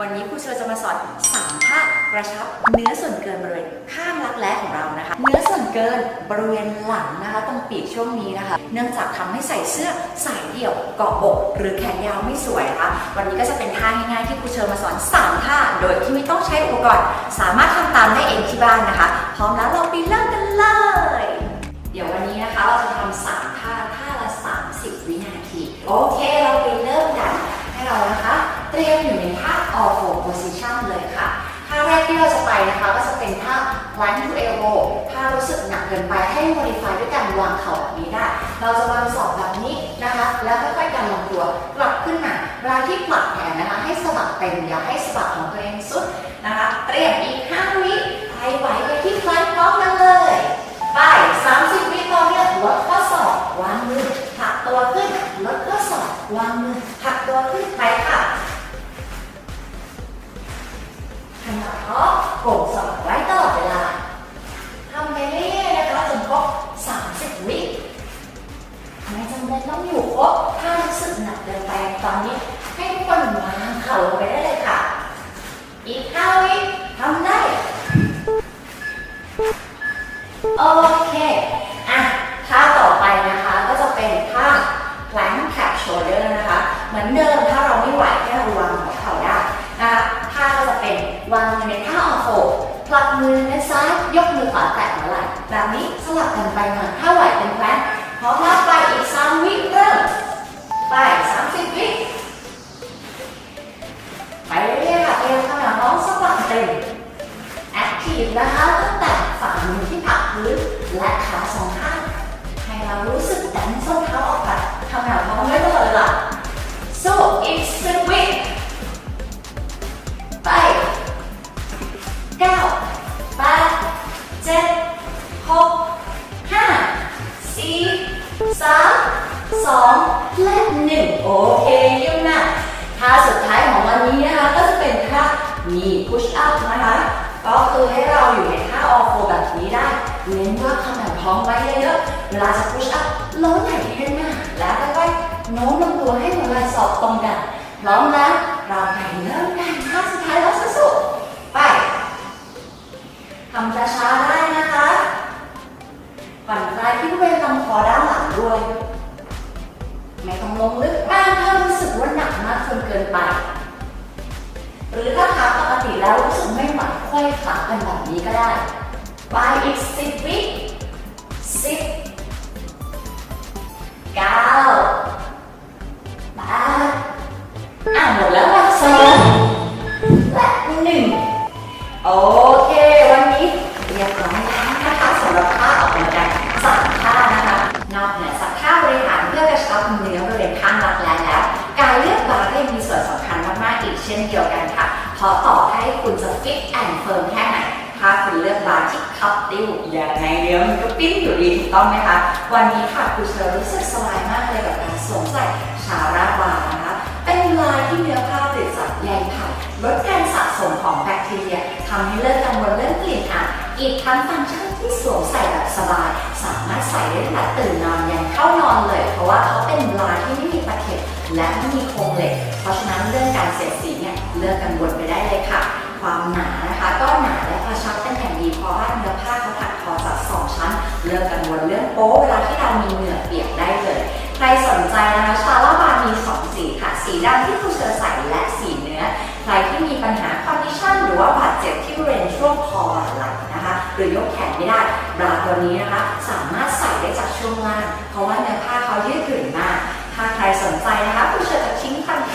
วันนี้ครูเชอจะมาสอนสามท่ากระชับเนื้อส่วนเกินบริเวณข้างรักแร้ของเรานะคะ เนื้อส่วนเกินบริเวณหลังนะคะตรงปีกช่วงนี้นะคะ เนื่องจากทำให้ใส่เสื้อสายเดี่ยวเกาะบก หรือแขนยาวไม่สวยนะคะวันนี้ก็จะเป็นท่าง่ายๆที่ครูเชอมาสอนสามท่าโดยที่ไม่ต้องใช้อุปกรณ์สามารถทำตามได้เองที่บ้านนะคะ พร้อมแล้วเราไปเริ่มกันเลย เดี๋ยววันนี้นะคะเราจะ ที่เราจะไปนะคะก็จะเป็นท่า one to elbow ถ้ารู้สึกหนักเกินไปให้ modify ด้วยการวางเข่าแบบนี้ได้ เราจะวางศอกแบบนี้นะคะ แล้วค่อยๆการลงตัวกลับขึ้นมาเวลาที่ปักแขนนะคะ ให้สะบักเต็มอย่าให้สะบักของตัวเองสุดนะคะ เตรียมอีก5วิไปไหวไปที่คลัน ท้อโมือในท่าออโฟผลักมือในซ้าย ยกมือขวาแตะหัวไหล่แบบนี้สลับกันไปมาถ้าไหวเป็นแพลนพร้อมแล้วไปอีกสามวิเริ่ม ไปสามสิบวิไปเรื่อยๆค่ะเอวขนาดน้องสะบักเต็มแอคทีฟนะคะตั้งแต่ฝ่ามือที่ผักพื้นและขาสองข้างให้เรารู้สึกดันส้นเท้าออกไปทำแบบท้องไม่ตลอดเวลา so it's the 2 และ 1 โอเคยี่ยมะท่าสุดท้ายของวันนี้นะคะ ก็จะเป็นท่ามีพุชอัพนะคะ ก็คือให้เราอยู่ในท่าออโฟแบบนี้ได้ เน้นว่าขนาดท้องไว้เยอะๆเวลาจะพุชอัพล้มไหล่ขึ้นมาแล้วค่อยๆโน้มลำตัวให้หัวไหล่สอบตรงกันพร้อมแล้วเราไปเริ่มกันท่าสุดท้ายแล้วสุดๆไปทำช้าๆ องลงลึกมากถ้ารู้สึกว่าหนักมากจนเกินไป หรือถ้าขาปกติแล้วรู้สึกไม่ไหวค่อยขากันแบบนี้ก็ได้ไปอีกสิบวิสิบเก้าแปดอะหมดแล้วค่ะสองและหนึ่งโอเค วันนี้เรียบร้อยแล้วนะคะสำหรับท่าออกกำลังกายสามท่านะคะนอกเหนือจากท่าบริหารเพื่อกระชับเนื้อ กันค่ะพอต่อให้คุณจะฟิตแอนด์เฟิร์มแค่ไหน ถ้าคุณเลือกบาร์ที่คับติ้วอย่างไงเดียวมันก็ปิ้นอยู่ดีถูกต้องไหมคะ วันนี้ค่ะคุณเชอรู้สึกสบายมากเลยกับการสวมใส่ชาราบาร์นะคะ เป็นลายที่เนื้อผ้าติดจากใยไผ่ลดการสะสมของแบคทีเรียทำให้เลิกกังวลเรื่องกลิ่นอับอีกทั้งฟังก์ชันที่สวมใส่แบบสบาย สามารถใส่ได้ตั้งแต่ตื่นนอนยันเข้านอนเลย เพราะว่าเขาเป็นลายที่ไม่มีตะเข็บและไม่มี เนื้อผ้าเขาถักทอจากสองชั้น เลิกกังวลเรื่องโป๊เวลาที่เรามีเหงื่อเปียกได้เลย ใครสนใจนะคะชาลาบาร์มีสองสีค่ะ สีดำที่คุณเชอใส่และสีเนื้อ ใครที่มีปัญหาคอนดิชันหรือว่าบาดเจ็บที่บริเวณช่วงคอไหล่นะคะ หรือยกแขนไม่ได้บราตัวนี้นะคะ สามารถใส่ได้จากช่วงล่าง เพราะว่าเนื้อผ้าเขายืดหยุ่นมาก ถ้าใครสนใจนะคะคุณเชอจะทิ้งคำ